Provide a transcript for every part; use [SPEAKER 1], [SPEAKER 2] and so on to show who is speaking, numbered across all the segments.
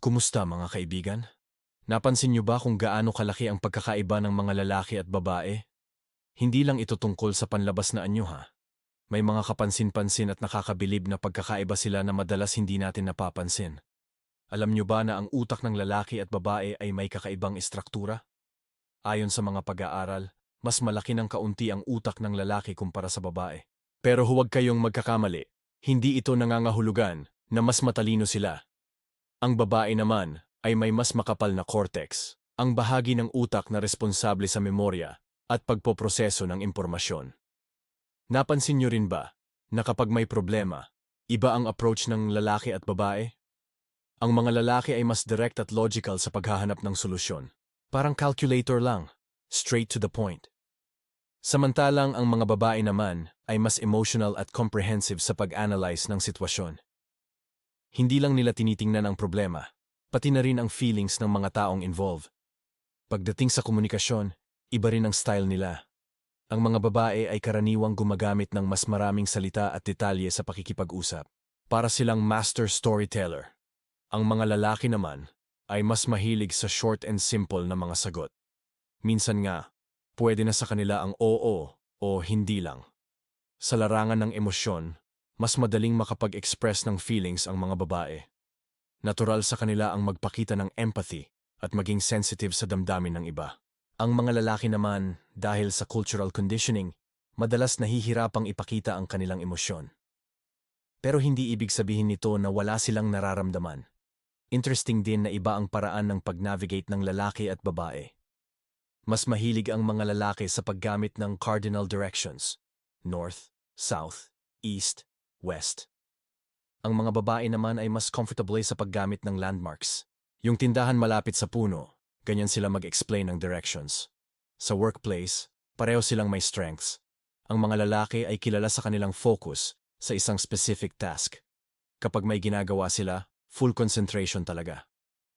[SPEAKER 1] Kumusta mga kaibigan? Napansin niyo ba kung gaano kalaki ang pagkakaiba ng mga lalaki at babae? Hindi lang ito tungkol sa panlabas na anyo ha. May mga kapansin-pansin at nakakabilib na pagkakaiba sila na madalas hindi natin napapansin. Alam niyo ba na ang utak ng lalaki at babae ay may kakaibang istruktura? Ayon sa mga pag-aaral, mas malaki ng kaunti ang utak ng lalaki kumpara sa babae. Pero huwag kayong magkakamali, hindi ito nangangahulugan na mas matalino sila. Ang babae naman ay may mas makapal na cortex, ang bahagi ng utak na responsable sa memorya at pagpoproseso ng impormasyon. Napansin niyo rin ba na kapag may problema, iba ang approach ng lalaki at babae? Ang mga lalaki ay mas direct at logical sa paghahanap ng solusyon. Parang calculator lang, straight to the point. Samantalang ang mga babae naman ay mas emotional at comprehensive sa pag-analyze ng sitwasyon. Hindi lang nila tinitingnan ang problema, pati na rin ang feelings ng mga taong involved. Pagdating sa komunikasyon, iba rin ang style nila. Ang mga babae ay karaniwang gumagamit ng mas maraming salita at detalye sa pakikipag-usap. Para silang master storyteller. Ang mga lalaki naman ay mas mahilig sa short and simple na mga sagot. Minsan nga, pwede na sa kanila ang oo o hindi lang. Sa larangan ng emosyon, mas madaling makapag-express ng feelings ang mga babae. Natural sa kanila ang magpakita ng empathy at maging sensitive sa damdamin ng iba. Ang mga lalaki naman, dahil sa cultural conditioning, madalas nahihirapang ipakita ang kanilang emosyon. Pero hindi ibig sabihin nito na wala silang nararamdaman. Interesting din na iba ang paraan ng pag-navigate ng lalaki at babae. Mas mahilig ang mga lalaki sa paggamit ng cardinal directions, north, south, east, west. Ang mga babae naman ay mas comfortable sa paggamit ng landmarks. Yung tindahan malapit sa puno, ganyan sila mag-explain ng directions. Sa workplace, pareho silang may strengths. Ang mga lalaki ay kilala sa kanilang focus sa isang specific task. Kapag may ginagawa sila, full concentration talaga.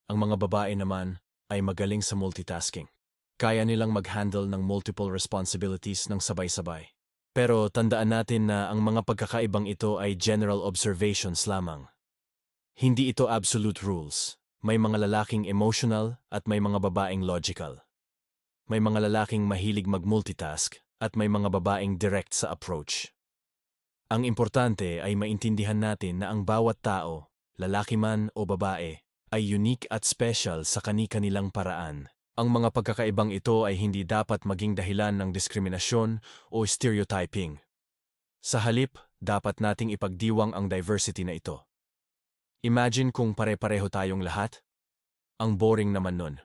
[SPEAKER 1] Ang mga babae naman ay magaling sa multitasking. Kaya nilang mag-handle ng multiple responsibilities ng sabay-sabay. Pero tandaan natin na ang mga pagkakaibang ito ay general observations lamang. Hindi ito absolute rules. May mga lalaking emotional at may mga babaeng logical. May mga lalaking mahilig mag-multitask at may mga babaeng direct sa approach. Ang importante ay maintindihan natin na ang bawat tao, lalaki man o babae, ay unique at special sa kani-kanilang paraan. Ang mga pagkakaibang ito ay hindi dapat maging dahilan ng diskriminasyon o stereotyping. Sa halip, dapat nating ipagdiwang ang diversity na ito. Imagine kung pare-pareho tayong lahat? Ang boring naman nun.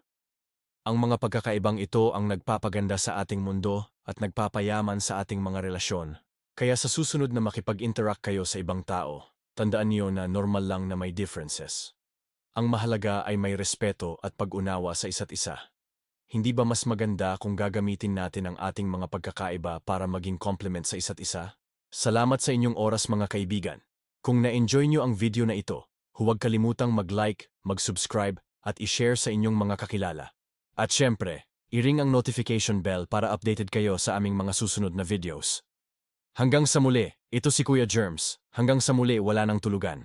[SPEAKER 1] Ang mga pagkakaibang ito ang nagpapaganda sa ating mundo at nagpapayaman sa ating mga relasyon. Kaya sa susunod na makipag-interact kayo sa ibang tao, tandaan niyo na normal lang na may differences. Ang mahalaga ay may respeto at pag-unawa sa isa't isa. Hindi ba mas maganda kung gagamitin natin ang ating mga pagkakaiba para maging complement sa isa't isa? Salamat sa inyong oras mga kaibigan. Kung na-enjoy nyo ang video na ito, huwag kalimutang mag-like, mag-subscribe at i-share sa inyong mga kakilala. At syempre, i-ring ang notification bell para updated kayo sa aming mga susunod na videos. Hanggang sa muli, ito si Kuya Germs. Hanggang sa muli, wala nang tulugan.